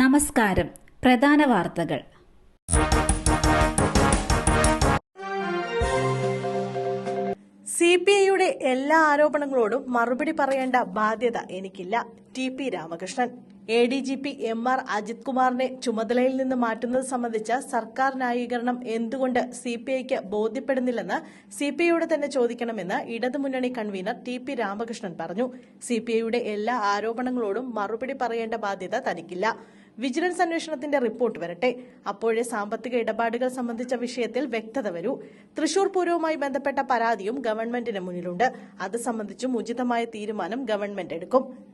നമസ്കാരം. പ്രധാന വാർത്തകൾ. സി പി ഐയുടെ എല്ലാ ആരോപണങ്ങളോടും മറുപടി പറയേണ്ട ബാധ്യത എനിക്കില്ല. T P Ramakrishnan. A D G P M R Ajith കുമാറിനെ ചുമതലയിൽ നിന്ന് മാറ്റുന്നത് സംബന്ധിച്ച സർക്കാർ ന്യായീകരണം എന്തുകൊണ്ട് സി പി ഐക്ക് ബോധ്യപ്പെടുന്നില്ലെന്ന് സി പി ഐയോട് തന്നെ ചോദിക്കണമെന്ന് ഇടതുമുന്നണി കൺവീനർ ടി പി രാമകൃഷ്ണൻ പറഞ്ഞു. സി പി ഐയുടെ എല്ലാ ആരോപണങ്ങളോടും മറുപടി പറയേണ്ട ബാധ്യത തനിക്കില്ല. വിജിലൻസ് അന്വേഷണത്തിന്റെ റിപ്പോർട്ട് വരട്ടെ. അപ്പോഴേ സാമ്പത്തിക ഇടപാടുകൾ സംബന്ധിച്ച വിഷയത്തിൽ വ്യക്തത വരൂ. തൃശൂർ പൂരവുമായി ബന്ധപ്പെട്ട പരാതിയും ഗവൺമെന്റിന് മുന്നിലുണ്ട്. അത് സംബന്ധിച്ചും ഉചിതമായ തീരുമാനം ഗവൺമെന്റ് എടുക്കും.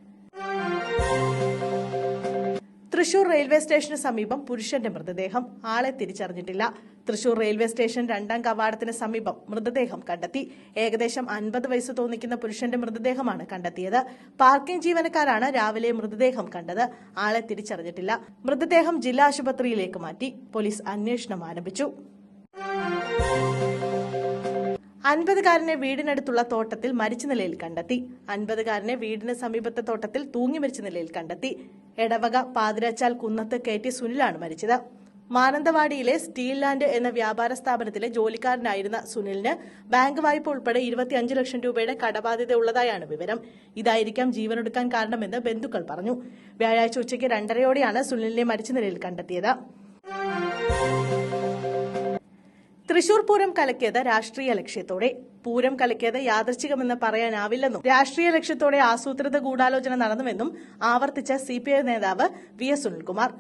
തൃശൂർ റെയിൽവേ സ്റ്റേഷന് സമീപം പുരുഷന്റെ മൃതദേഹം. ആളെ തിരിച്ചറിഞ്ഞിട്ടില്ല. തൃശൂർ റെയിൽവേ സ്റ്റേഷൻ രണ്ടാം കവാടത്തിന് സമീപം മൃതദേഹം കണ്ടെത്തി. ഏകദേശം അൻപത് വയസ്സ് തോന്നിക്കുന്ന പുരുഷന്റെ മൃതദേഹമാണ് കണ്ടെത്തിയത്. പാർക്കിംഗ് ജീവനക്കാരാണ് രാവിലെ മൃതദേഹം കണ്ടത്. ആളെ തിരിച്ചറിഞ്ഞിട്ടില്ല. മൃതദേഹം ജില്ലാ ആശുപത്രിയിലേക്ക് മാറ്റി പോലീസ് അന്വേഷണം ആരംഭിച്ചു. അൻപതുകാരനെ വീടിനടുത്തുള്ള തോട്ടത്തിൽ മരിച്ച നിലയിൽ കണ്ടെത്തി. അൻപതുകാരനെ വീടിന് സമീപത്തെ തോട്ടത്തിൽ തൂങ്ങി മരിച്ച നിലയിൽ കണ്ടെത്തി. എടവക പാതിരച്ചാൽ കുന്നത്ത് കെ ടി സുനിലാണ് മരിച്ചത്. മാനന്തവാടിയിലെ സ്റ്റീൽ ലാൻഡ് എന്ന വ്യാപാര സ്ഥാപനത്തിലെ ജോലിക്കാരനായിരുന്ന സുനിലിന് ബാങ്ക് വായ്പ ഉൾപ്പെടെ ഇരുപത്തിയഞ്ച് ലക്ഷം രൂപയുടെ കടബാധ്യത ഉള്ളതായാണ് വിവരം. ഇതായിരിക്കാം ജീവനൊടുക്കാൻ കാരണമെന്ന് ബന്ധുക്കൾ പറഞ്ഞു. വ്യാഴാഴ്ച ഉച്ചയ്ക്ക് രണ്ടരയോടെയാണ് സുനിലിനെ മരിച്ച നിലയിൽ കണ്ടെത്തിയത്. തൃശൂർ പൂരം കലക്കിയത് രാഷ്ട്രീയ ലക്ഷ്യത്തോടെ. പൂരം കലക്കിയത് യാദർച്ഛികമെന്ന് പറയാനാവില്ലെന്നും രാഷ്ട്രീയ ലക്ഷ്യത്തോടെ ആസൂത്രിത ഗൂഢാലോചന നടന്നുവെന്നും ആവർത്തിച്ച സിപിഐ നേതാവ് വി എസ് സുനിൽകുമാർ.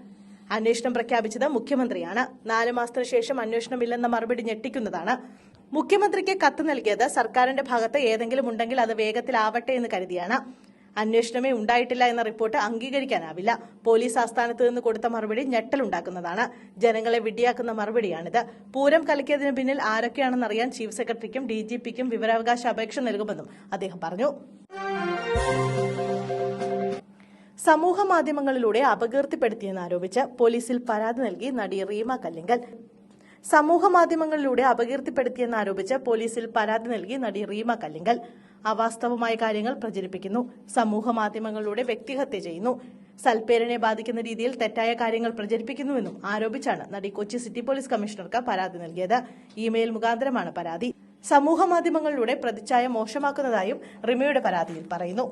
അന്വേഷണം പ്രഖ്യാപിച്ചത് മുഖ്യമന്ത്രിയാണ്. നാല് മാസത്തിനു ശേഷം അന്വേഷണമില്ലെന്ന മറുപടി ഞെട്ടിക്കുന്നതാണ്. മുഖ്യമന്ത്രിക്ക് കത്ത് നൽകിയത് സർക്കാരിന്റെ ഭാഗത്ത് ഏതെങ്കിലും ഉണ്ടെങ്കിൽ അത് വേഗത്തിലാവട്ടെ എന്ന് കരുതിയാണ്. അന്വേഷണമേ ഉണ്ടായിട്ടില്ല എന്ന റിപ്പോർട്ട് അംഗീകരിക്കാനാവില്ല. പോലീസ് ആസ്ഥാനത്ത് നിന്ന് കൊടുത്ത മറുപടി ഞെട്ടലുണ്ടാക്കുന്നതാണ്. ജനങ്ങളെ വിഡിയാക്കുന്ന മറുപടിയാണിത്. പൂരം കലക്കിയതിന് പിന്നിൽ ആരൊക്കെയാണെന്നറിയാൻ ചീഫ് സെക്രട്ടറിക്കും ഡിജിപിക്കും വിവരാവകാശ അപേക്ഷ നൽകുമെന്നും അദ്ദേഹം പറഞ്ഞു. സമൂഹ മാധ്യമങ്ങളിലൂടെ അപകീർത്തിപ്പെടുത്തിയെന്ന് ആരോപിച്ച് പോലീസിൽ പരാതി നൽകി നടി റീമ കല്ലിങ്കൽ. സമൂഹ മാധ്യമങ്ങളിലൂടെ അപകീർത്തിപ്പെടുത്തിയെന്ന് ആരോപിച്ച് പോലീസിൽ പരാതി നൽകി നടി റീമ കല്ലിങ്കൽ. അവാസ്തവമായ കാര്യങ്ങൾ പ്രചരിപ്പിക്കുന്നു. സമൂഹ മാധ്യമങ്ങളിലൂടെ വ്യക്തിഹത്യ ചെയ്യുന്നു. സൽപേരനെ ബാധിക്കുന്ന രീതിയിൽ തെറ്റായ കാര്യങ്ങൾ പ്രചരിപ്പിക്കുന്നുവെന്നും ആരോപിച്ചാണ് നടി കൊച്ചി സിറ്റി പോലീസ് കമ്മീഷണർക്ക് പരാതി നൽകിയത്. ഇമെയിൽ മുഖാന്തരമാണ് പരാതി. സമൂഹ മാധ്യമങ്ങളിലൂടെ പ്രതിച്ഛായ മോശമാക്കുന്നതായും റിമയുടെ പരാതിയിൽ പറയുന്നു.